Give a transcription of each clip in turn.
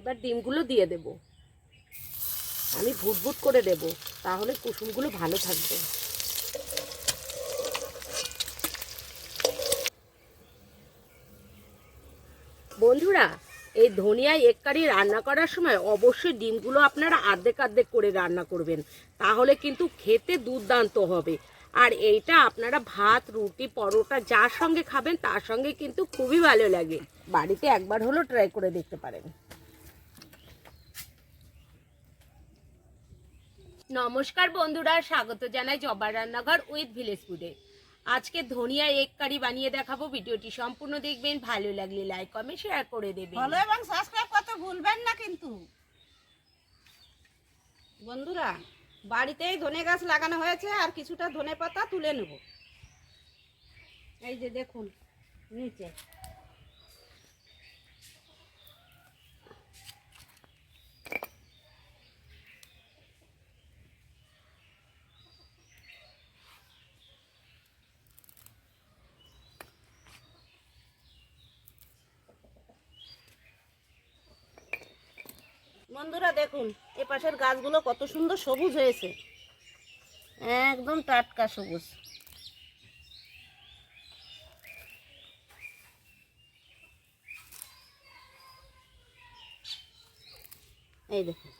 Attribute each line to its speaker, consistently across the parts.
Speaker 1: এবার ডিমগুলো দিয়ে দেব। আমি ভুট ভুট করে দেব, তাহলে কুসুমগুলো ভালো থাকবে। বন্ধুরা, এই ধনিয়া এক কারি রান্না করার সময় অবশ্যই ডিমগুলো আপনারা আর্ধেক আর্ধেক করে রান্না করবেন, তাহলে কিন্তু খেতে দুর্দান্ত হবে। আর এইটা আপনারা ভাত, রুটি, পরোটা যার সঙ্গে খাবেন, তার সঙ্গে কিন্তু খুবই ভালো লাগে। বাড়িতে একবার হলো ট্রাই করে দেখতে পারেন। নমস্কার বন্ধুরা, স্বাগত জানাই জবার রান্নাঘর উইথ ভিলেজ ফুডে আজকে ধনিয়া এক কারি বানিয়ে দেখাবো, ভিডিওটি সম্পূর্ণ দেখবেন, ভালো লাগলে লাইক কমেন্ট শেয়ার করে দেবেন।
Speaker 2: ভালো এবং সাবস্ক্রাইব করতে ভুলবেন না কিন্তু। বন্ধুরা, বাড়িতেই ধনে গাছ লাগানো হয়েছে, আর কিছুটা ধনে পাতা তুলে নেব। এই যে দেখুন, নিচে। বন্ধুরা দেখুন, এ পাশের গাছগুলো কত সুন্দর সবুজ হয়েছে। একদম টাটকা সবুজ। এই দেখুন,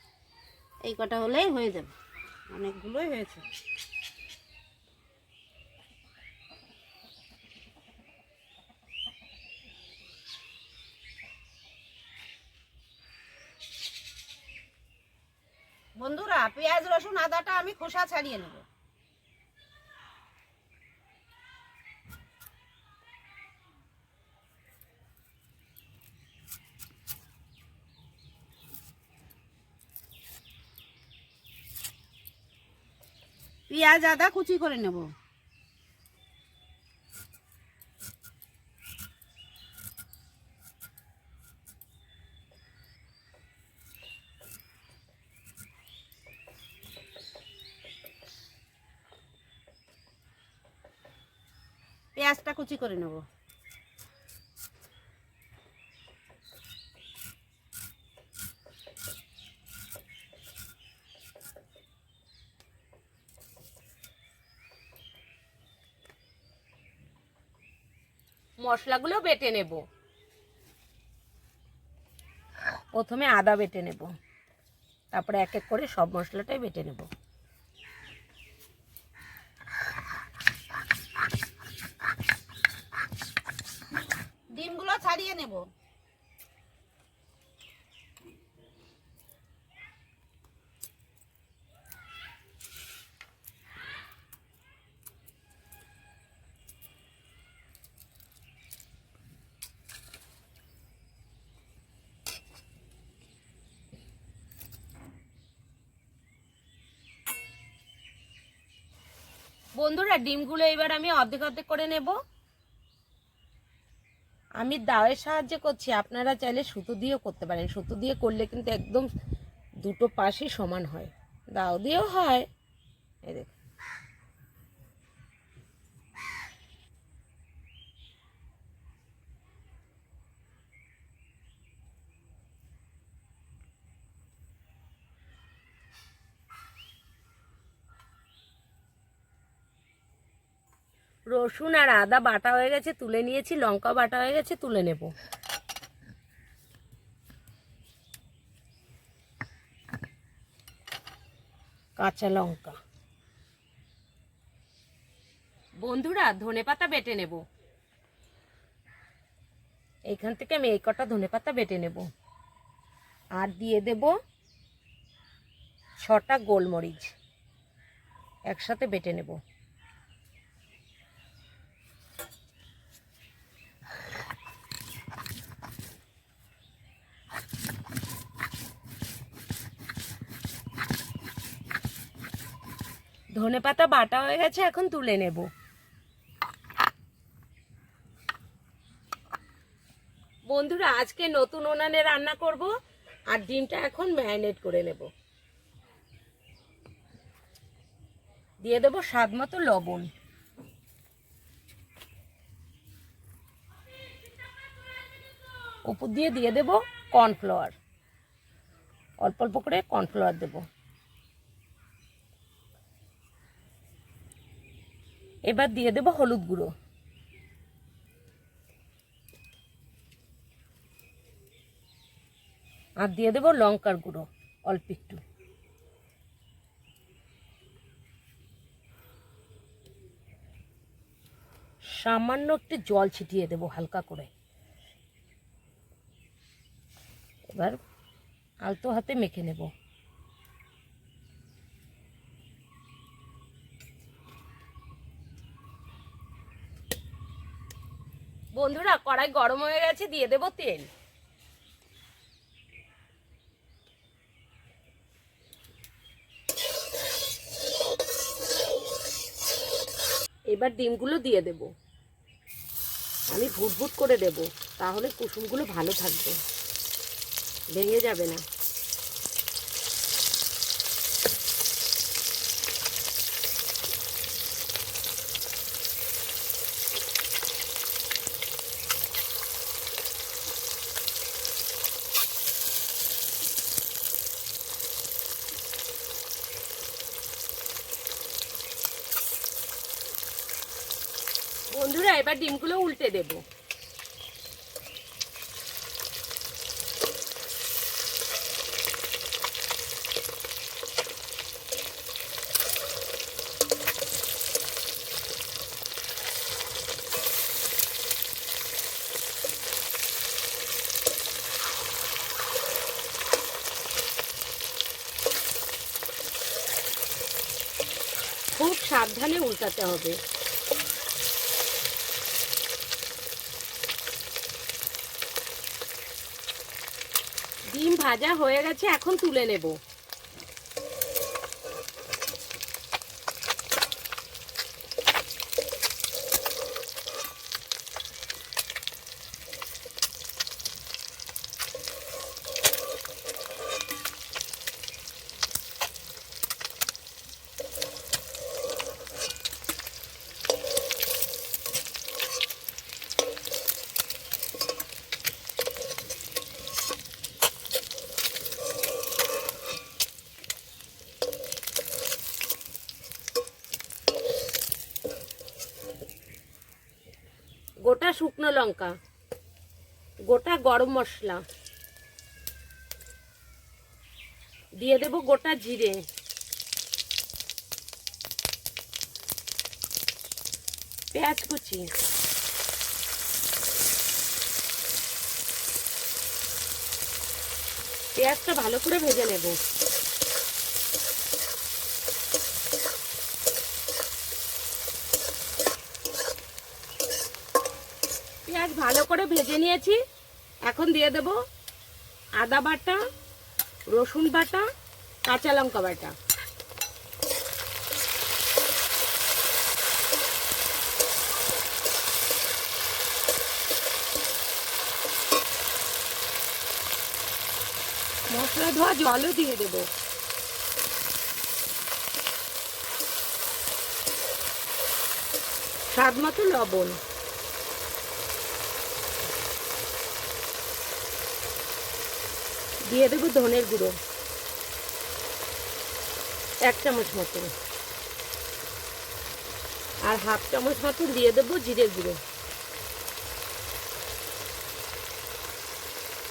Speaker 2: এই কটা হলেই হয়ে যাবে। অনেকগুলোই হয়েছে বন্ধুরা পেঁয়াজ রসুন আদাটা আমি খোসা ছাড়িয়ে নেব। পেঁয়াজ আদা কুচি করে নেব। পেঁয়াজটা কুচি করে নেব।
Speaker 1: মশলাগুলো বেটে নেব। প্রথমে আদা বেটে নেব। তারপরে এক এক করে সব মশলাটাই বেটে নেব
Speaker 2: ডিমগুলো ছাড়িয়ে নেব।
Speaker 1: বন্ধুরা ডিমগুলো এবার আমি অর্ধেক অর্ধেক করে নেব। আমি দাওয়ের সাহায্যে করছি, আপনারা চাইলে সুতো দিয়েও করতে পারেন। সুতো দিয়ে করলে কিন্তু একদম দুটো পাশই সমান হয়। দাও দিয়েও হয়। এই দেখুন। রসুন আর আদা বাটা হয়ে গেছে, তুলে নিয়েছি, লঙ্কা বাটা হয়ে গেছে, তুলে নেব। কাঁচা লঙ্কা। বন্ধুরা, ধনে পাতা বেটে নেব। এইখান থেকে আমি এই কটা ধনে পাতা বেটে নেব। আর দিয়ে দেব ছটা গোলমরিচ। একসাথে বেটে নেব। ধনে পাতা বাটা হয়ে গেছে, এখন তুলে নেব। বন্ধুরা, আজকে নতুন উনানে রান্না করব আর ডিমটা এখন ম্যারিনেট করে নেব। দিয়ে দেবো স্বাদ মতো লবণ। উপর দিয়ে দিয়ে দেবো কর্নফ্লাওয়ার। অল্প অল্প করে কর্নফ্লাওয়ার দেবো। এবার দিয়ে দেবো হলুদ গুঁড়ো। আর দিয়ে দেবো লঙ্কার গুঁড়ো, অল্প একটু। সামান্য একটু জল ছিটিয়ে দেবো হালকা করে। এবার আলতো হাতে মেখে নেব। বন্ধুরা, কড়াই গরম হয়ে গেছে, দিয়ে দেব তেল। এবার ডিমগুলো দিয়ে দেব। আমি ভুট ভুট করে দেব, তাহলে কুসুমগুলো ভালো থাকবে। ভেঙে যাবে না বন্ধুরা এবার ডিমগুলো উল্টে দেব। খুব সাবধানে উল্টাতে হবে। ভাজা হয়ে গেছে এখন তুলে নেব। গোটা শুকনো লঙ্কা, গোটা গরম মশলা, দিয়ে দেব গোটা জিরে। পেঁয়াজ কুচি। পেঁয়াজটা ভালো করে ভেজে নেব পেঁয়াজ ভালো করে ভেজে নিয়েছি। এখন দিয়ে দেব আদা বাটা, রসুন বাটা, কাঁচা লঙ্কা বাটা। মশলা ধোয়া জলও দিয়ে দেবো। স্বাদ মতো লবণ। দিয়ে দেবো ধনের গুঁড়ো। এক চামচ মতন। আর হাফ চামচ মতন দিয়ে দেবো জিরের গুঁড়ো।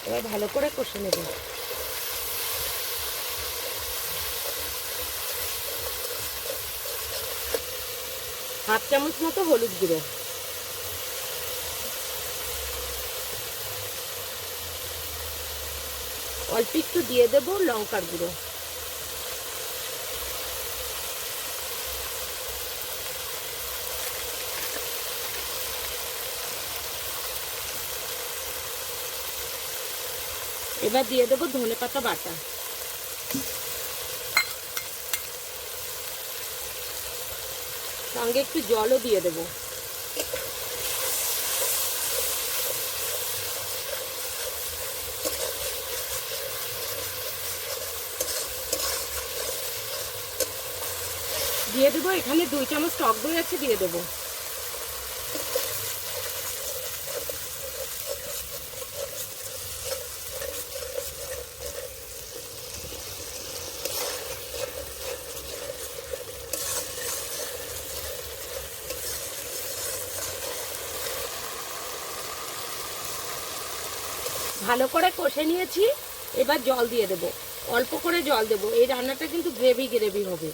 Speaker 1: এবার ভালো করে কষে নেব। হাফ চামচ মতো হলুদ গুঁড়ো। অল্প একটু দিয়ে দেবো লঙ্কার গুঁড়ো। এবার দিয়ে দেবো ধনে পাতা বাটা। সঙ্গে একটু জলও দিয়ে দেবো। দিয়ে দেবো, এখানে দুই চামচ টক দই আছে, দিয়ে দেবো। ভালো করে কষে নিয়েছি, এবার জল দিয়ে দেবো। অল্প করে জল দেবো, এই রান্নাটা কিন্তু গ্রেভি গ্রেভি হবে।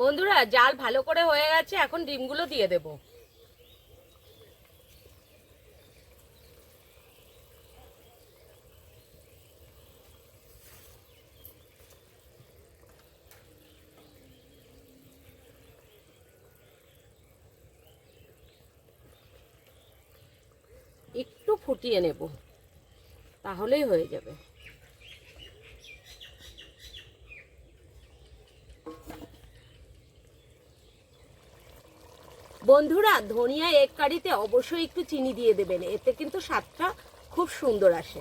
Speaker 1: বন্ধুরা, জাল ভালো করে হয়ে গেছে, এখন ডিমগুলো দিয়ে দেব। একটু ফুটিয়ে নেব, তাহলেই হয়ে যাবে। বন্ধুরা, ধনিয়া এক কারিতে অবশ্যই একটু চিনি দিয়ে দেবেন। এতে কিন্তু স্বাদটা খুব সুন্দর আসে।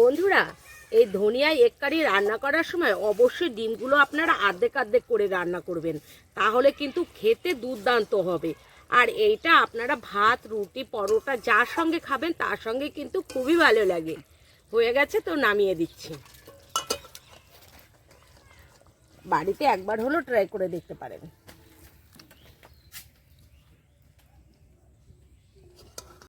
Speaker 1: বন্ধুরা, এই ধনিয়া এক কারি রান্না করার সময় অবশ্যই ডিমগুলো আপনারা আর্ধেক আর্ধেক করে রান্না করবেন। তাহলে কিন্তু খেতে দুর্দান্ত হবে। আর এইটা আপনারা ভাত, রুটি, পরোটা যার সঙ্গে খাবেন তার সঙ্গে কিন্তু খুবই ভালো লাগে। হয়ে গেছে তো, নামিয়ে দিচ্ছি। বাড়িতে একবার হলো ট্রাই করে দেখতে পারেন।